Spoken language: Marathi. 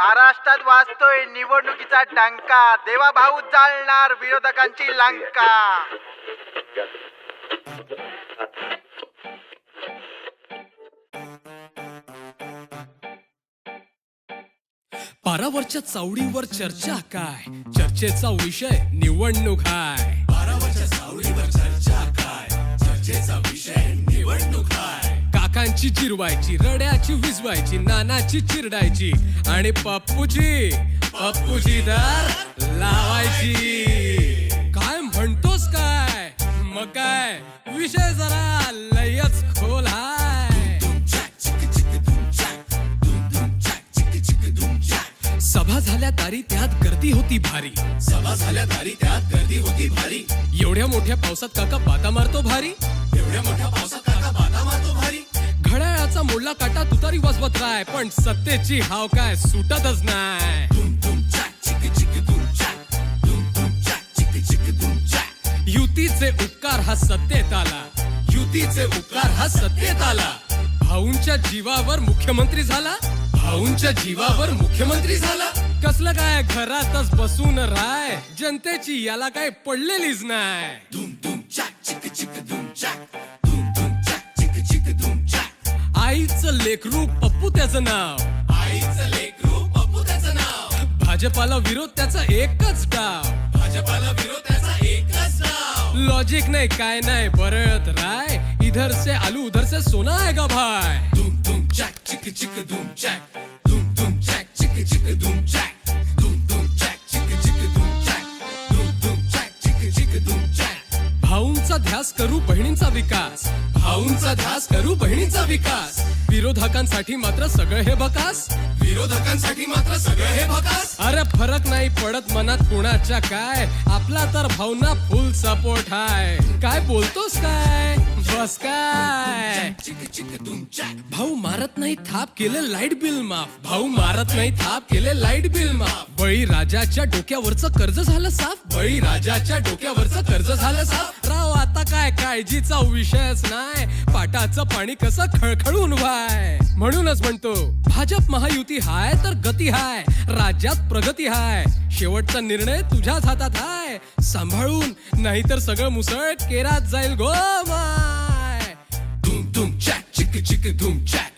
महाराष्ट्रात वाचतोय निवडणुकीचा डंका. देवा भाऊ जाळणार विरोधकांची लंका. पारावरच्या चावडीवर चर्चा काय? चर्चेचा विषय निवडणूक हाय. काकांची चिरवायची रड्याची विजवायची नानाची चिरडायची आणि पप्पूची पप्पूची दर लावायची. काय म्हणतोस काय? मग काय? विषय जरा लयच खोल हाय. सभा झाल्या दारी त्यात गर्दी होती भारी. सभा झाल्या दारी त्यात गर्दी होती भारी. एवढ्या मोठ्या पावसात काका बाता मारतो भारी. एवढ्या मोठ्या पावसात मोडला काटा तुतारी वाजवत राय. पण सत्तेची हाव काय? सुटतच नाही. युतीचे उपकार हा सत्तेत आला. युतीचे उपकार हा सत्तेत आला. भाऊंच्या जीवावर मुख्यमंत्री झाला. भाऊंच्या जीवावर मुख्यमंत्री झाला. कसलं काय घरातच बसून राय? जनतेची याला काय पडलेलीच नाही. आईचं लेकरू पप्पू त्याचं नाव. आईचं लेकरू पप्पू त्याचं नाव. भाजपाला विरोध त्याचा एकच डाव. भाजपाला विरोध त्याचा एकच लॉजिक नाही काय नाही बरळत राय. इधर से आलू उधर से सोना है का भाई. भाऊंचा ध्यास करू बहिणींचा विकास. भाऊंचा ध्यास करू बहिणींचा विकास. विरोधकांसाठी मात्र सगळं हे बकास. विरोधकांसाठी मात्र सगळं हे बकास. अरे फरक नाही पडत मनात कुणाच्या काय. आपला तर भावना फुल सपोर्ट हाय. काय बोलतोस काय? बस काय? भाऊ मारत नाही थाप केले लाइट बिल माफ. भाऊ मारत नाही थाप केले लाइट बिल माफ. बळी राजाच्या डोक्यावरचं कर्ज झालं साफ. बळी राजाच्या डोक्यावरचं कर्ज झालं साफ. राव आता काय काळजीचा विषयच नाही. पाटाचं पाणी कसं खळखळून व्हाय म्हणूनच म्हणतो भाजप महायुती हाय तर गती हाय. राज्यात प्रगती हाय. शेवटचा निर्णय तुझ्याच हातात हाय. सांभाळून नाहीतर सगळं मुसळ केरात जाईल गो माय. धूम धूम चॅक चिक चिक धूम चॅक चॅक